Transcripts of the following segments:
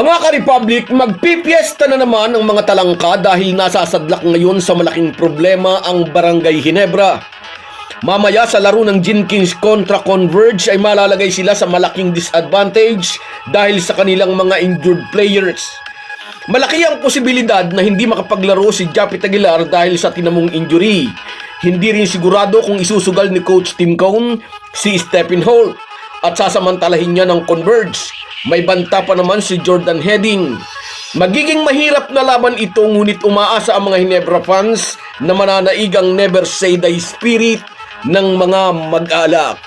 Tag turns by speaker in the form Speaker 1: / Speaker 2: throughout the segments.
Speaker 1: Mga ka-Republic, magpipiesta na naman ang mga talangka dahil nasasadlak ngayon sa malaking problema ang Barangay Ginebra. Mamaya sa laro ng Jenkins kontra Converge ay malalagay sila sa malaking disadvantage dahil sa kanilang mga injured players. Malaki ang posibilidad na hindi makapaglaro si Japit Aguilar dahil sa tinamong injury. Hindi rin sigurado kung isusugal ni Coach Tim Cone si Stephen Holt at sasamantalahin niya ng Converge. May banta pa naman si Jordan Heading. Magiging mahirap na laban ito ngunit umaasa ang mga Hinebra fans na mananaigang never say die spirit ng mga mag-alak.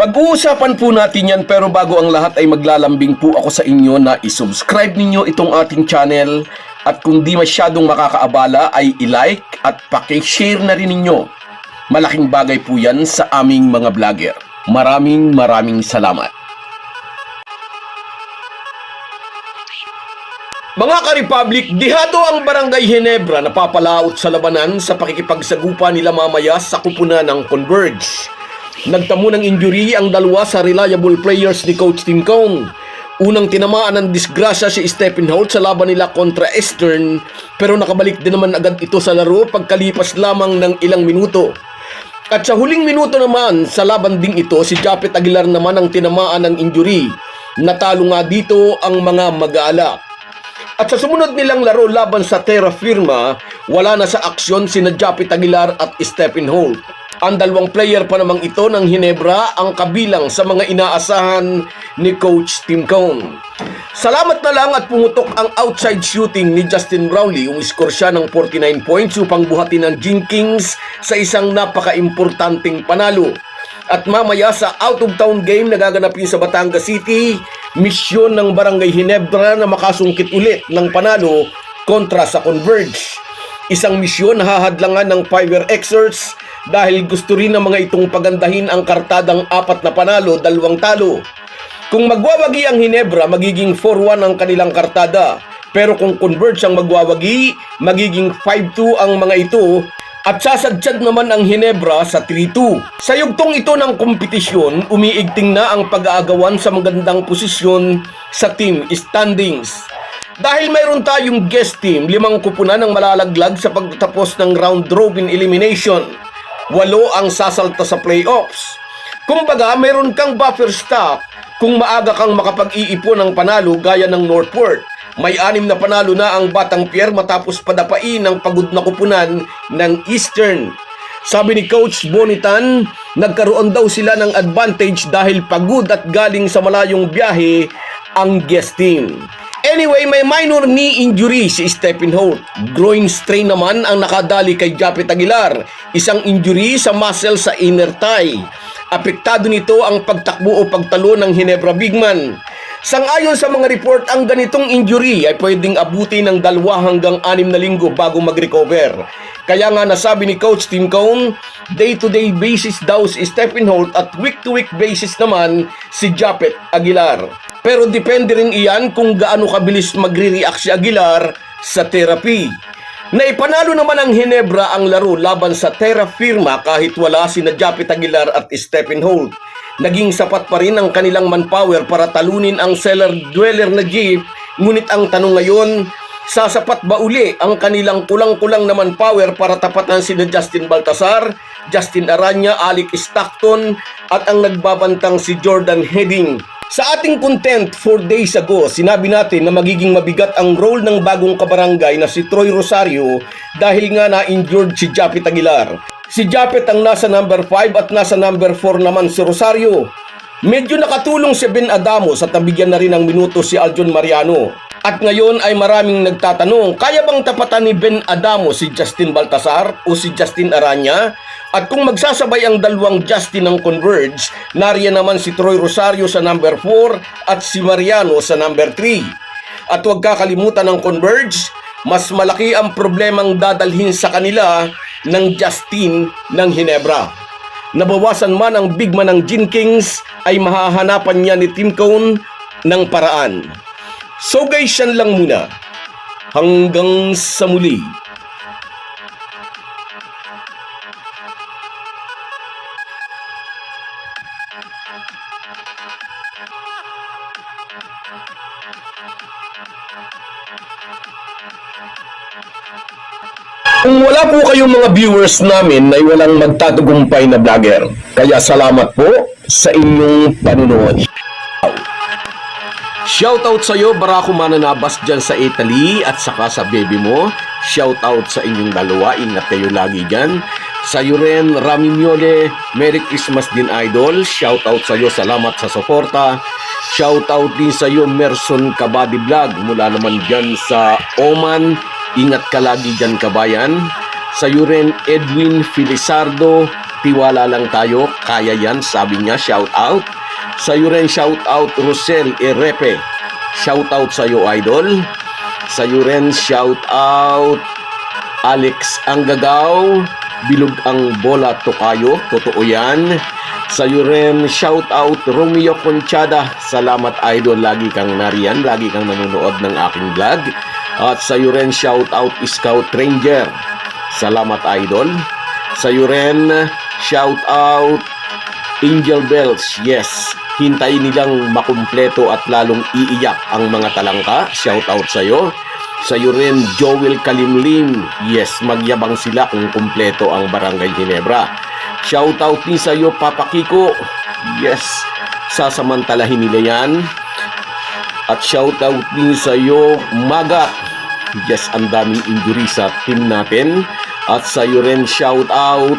Speaker 1: Pag-uusapan po natin yan pero bago ang lahat ay maglalambing po ako sa inyo na isubscribe ninyo itong ating channel at kung di masyadong makakaabala ay ilike at pakishare na rin ninyo. Malaking bagay po yan sa aming mga vlogger. Maraming maraming salamat. Mga ka-Republic, dihado ang Barangay Ginebra na papalaot sa labanan sa pakikipagsagupa nila mamaya sa kupunan ng Converge. Nagtamo ng injury ang dalawa sa reliable players ni Coach Tim Cone. Unang tinamaan ng disgrasya si Stephen Holt sa laban nila kontra Eastern pero nakabalik din naman agad ito sa laro pagkalipas lamang ng ilang minuto. At sa huling minuto naman sa laban ding ito si Japet Aguilar naman ang tinamaan ng injury. Natalo nga dito ang mga mag-aalak. At sa sumunod nilang laro laban sa Terra Firma, wala na sa aksyon sina Japit Aguilar at Stephen Holt. Ang dalawang player pa namang ito ng Hinebra ang kabilang sa mga inaasahan ni Coach Tim Cone. Salamat na lang at pumutok ang outside shooting ni Justin Brownlee. Umiskor siya ng 49 points upang buhatin ang Jenkins sa isang napaka-importanting panalo. At mamaya sa out-of-town game na gaganapin sa Batangas City, misyon ng Barangay Hinebra na makasungkit ulit ng panalo kontra sa Converge. Isang misyon na hahadlangan ng Fiver Xers dahil gusto rin ng mga itong pagandahin ang kartadang apat na panalo, dalawang talo. Kung magwawagi ang Hinebra, magiging 4-1 ang kanilang kartada. Pero kung Converge ang magwawagi, magiging 5-2 ang mga ito at sasadyad naman ang Hinebra sa 3-2. Sa yugtong ito ng kompetisyon, umiigting na ang pag-aagawan sa magandang posisyon sa team standings. Dahil mayroon tayong guest team, limang kupunan ang malalaglag sa pagtatapos ng round robin elimination. Walo ang sasalta sa playoffs. Kumbaga, mayroon kang buffer stock kung maaga kang makapag-iipon ng panalo gaya ng Northport. May anim na panalo na ang Batang Pierre matapos padapain ng pagod na kupunan ng Eastern. Sabi ni Coach Bonitan, nagkaroon daw sila ng advantage dahil pagod at galing sa malayong biyahe ang guest team. Anyway, may minor knee injury si Stephen Holt. Groin strain naman ang nakadali kay Japet Aguilar. Isang injury sa muscle sa inner thigh. Apektado nito ang pagtakbo o pagtalo ng Hinebra Bigman. Sangayon sa mga report, ang ganitong injury ay pwedeng abuti ng dalawa hanggang anim na linggo bago mag-recover. Kaya nga nasabi ni Coach Tim Cone, day-to-day basis daw si Stephen Holt at week-to-week basis naman si Japet Aguilar. Pero depende rin iyan kung gaano kabilis magre-react si Aguilar sa therapy. Naipanalo naman ang Hinebra ang laro laban sa Terra Firma kahit wala sina Japet Aguilar at Stephen Holt. Naging sapat pa rin ang kanilang manpower para talunin ang cellar dweller na Jeep, ngunit ang tanong ngayon, sasapat ba uli ang kanilang kulang-kulang na manpower para tapatan sina Justin Baltasar, Justin Aranya, Alec Stockton at ang nagbabantang si Jordan Heading. Sa ating content 4 days ago, sinabi natin na magiging mabigat ang role ng bagong kabarangay na si Troy Rosario dahil nga na-injured si Japet Aguilar. Si Japet ang nasa number 5 at nasa number 4 naman si Rosario. Medyo nakatulong si Ben Adamos at nabigyan na rin ng minuto si Aljon Mariano. At ngayon ay maraming nagtatanong, kaya bang tapatan ni Ben Adamo si Justin Baltasar o si Justin Aranya? At kung magsasabay ang dalawang Justin ng Converge, nariyan naman si Troy Rosario sa number 4 at si Mariano sa number 3. At huwag kakalimutan ng Converge, mas malaki ang problemang dadalhin sa kanila ng Justin ng Hinebra. Nabawasan man ang big man ng Gin Kings ay mahahanapan niya ni Tim Cone ng paraan. So guys, yan lang muna. Hanggang sa muli. Kung wala po kayong mga viewers namin ay walang magtatagumpay na vlogger. Kaya salamat po sa inyong panunood. Shoutout sa iyo, Barako Mananabas dyan sa Italy at saka sa baby mo. Shoutout sa inyong dalawa, ingat kayo lagi dyan. Sa iyo rin, Rami Miole, Merry Christmas din Idol. Shoutout sa iyo, salamat sa suporta. Shoutout din sa iyo, Merson Kabady Vlog mula naman dyan sa Oman. Ingat ka lagi dyan kabayan. Sa iyo rin, Edwin Filisardo, tiwala lang tayo, kaya yan, sabi niya, shoutout. Sa iyo rin shout out Rosel Erepe. Shout out sa iyo idol. Sa iyo rin shout out Alex Anggagaw. Bilog ang bola tokayo. Totoo yan. Sa iyo rin shout out Romeo Conchada. Salamat idol. Lagi kang nariyan. Lagi kang nanonood ng aking vlog. At sa iyo rin shout out Scout Ranger. Salamat idol. Sa iyo rin shout out Angel Bells, yes. Hintayin nilang makumpleto at lalong iiyak ang mga talangka. Shout out sa iyo. Sa iyo rin, Joel Kalimlim. Yes, magyabang sila kung kumpleto ang Barangay Ginebra. Shout out din sa iyo, Papa Kiko. Yes, sasamantalahin nila yan. At shout out din sa iyo, Magat. Yes, ang daming injury sa team natin. At sa iyo rin, shout out